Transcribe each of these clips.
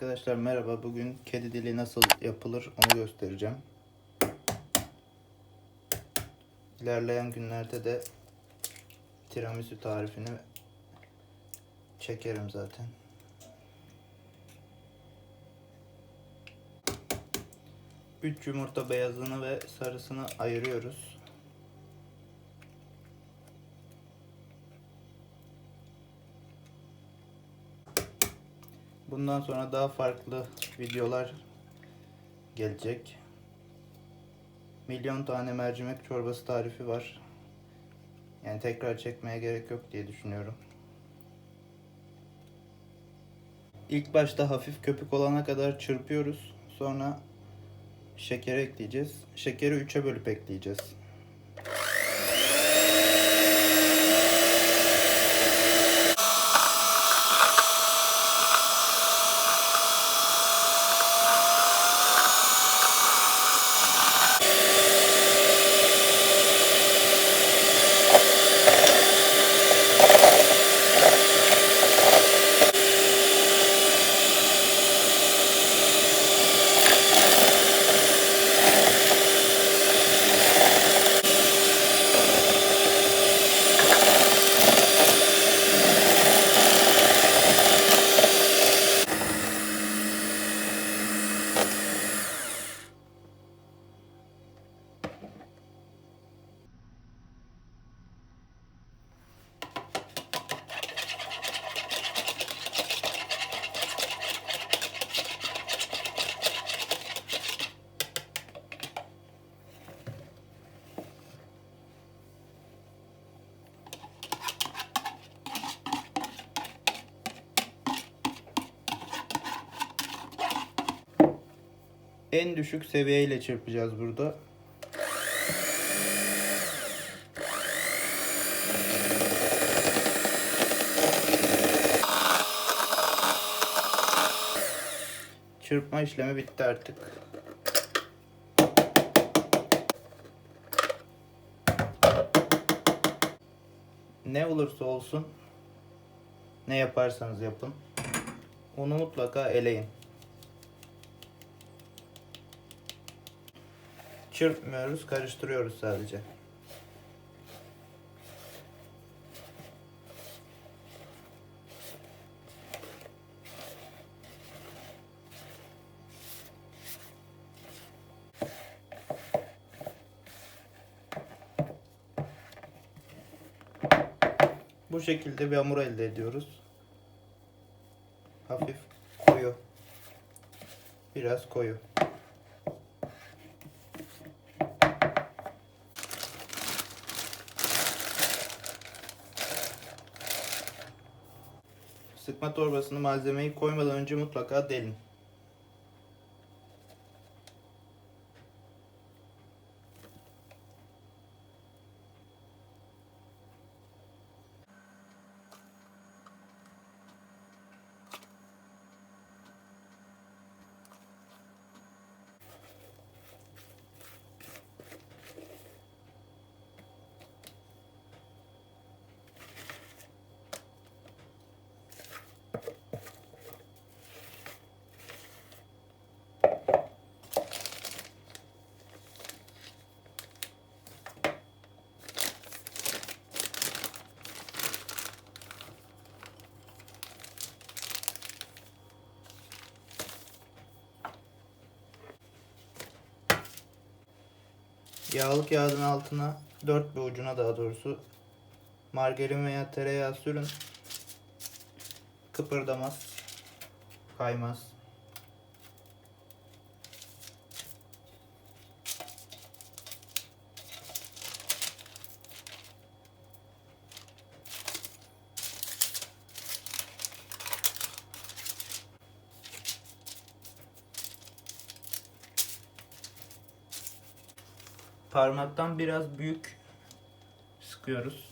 Arkadaşlar merhaba. Bugün kedi dili nasıl yapılır onu göstereceğim. İlerleyen günlerde de tiramisu tarifini çekerim zaten. Üç yumurta beyazını ve sarısını ayırıyoruz. Bundan sonra daha farklı videolar gelecek. Milyon tane mercimek çorbası tarifi var. Yani tekrar çekmeye gerek yok diye düşünüyorum. İlk başta hafif köpük olana kadar çırpıyoruz. Sonra şekeri ekleyeceğiz. Şekeri 3'e bölüp ekleyeceğiz. En düşük seviyeyle çırpacağız burada. Çırpma işlemi bitti artık. Ne olursa olsun ne yaparsanız yapın onu mutlaka eleyin. Çırpmıyoruz, karıştırıyoruz sadece. Bu şekilde bir hamur elde ediyoruz. Hafif koyu. Biraz koyu. Sıkma torbasını malzemeyi koymadan önce mutlaka delin. Yağlı kağıdın altına dört bir ucuna daha doğrusu margarin veya tereyağı sürün. Kıpırdamaz. Kaymaz. Parmaktan biraz büyük sıkıyoruz.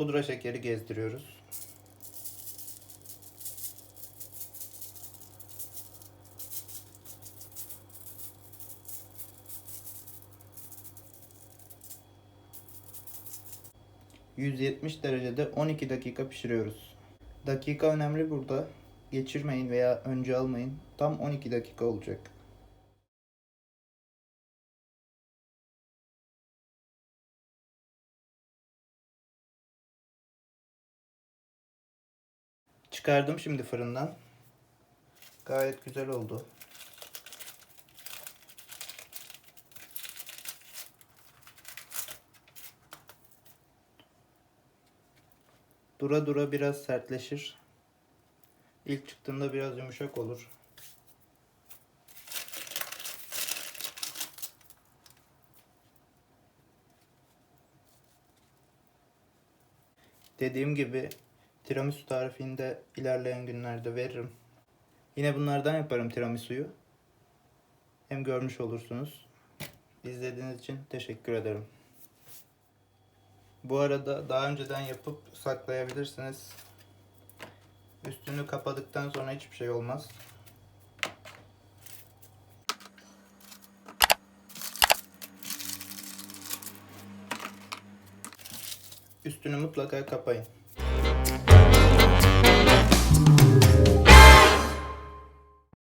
Pudra şekeri gezdiriyoruz. ...170 derecede 12 dakika pişiriyoruz. Dakika önemli burada. Geçirmeyin veya önce almayın. Tam 12 dakika olacak. Çıkardım şimdi fırından. Gayet güzel oldu. Dura dura biraz sertleşir. İlk çıktığında biraz yumuşak olur. Dediğim gibi tiramisu tarifini de ilerleyen günlerde veririm. Yine bunlardan yaparım tiramisuyu. Hem görmüş olursunuz. İzlediğiniz için teşekkür ederim. Bu arada daha önceden yapıp saklayabilirsiniz. Üstünü kapadıktan sonra hiçbir şey olmaz. Üstünü mutlaka kapayın.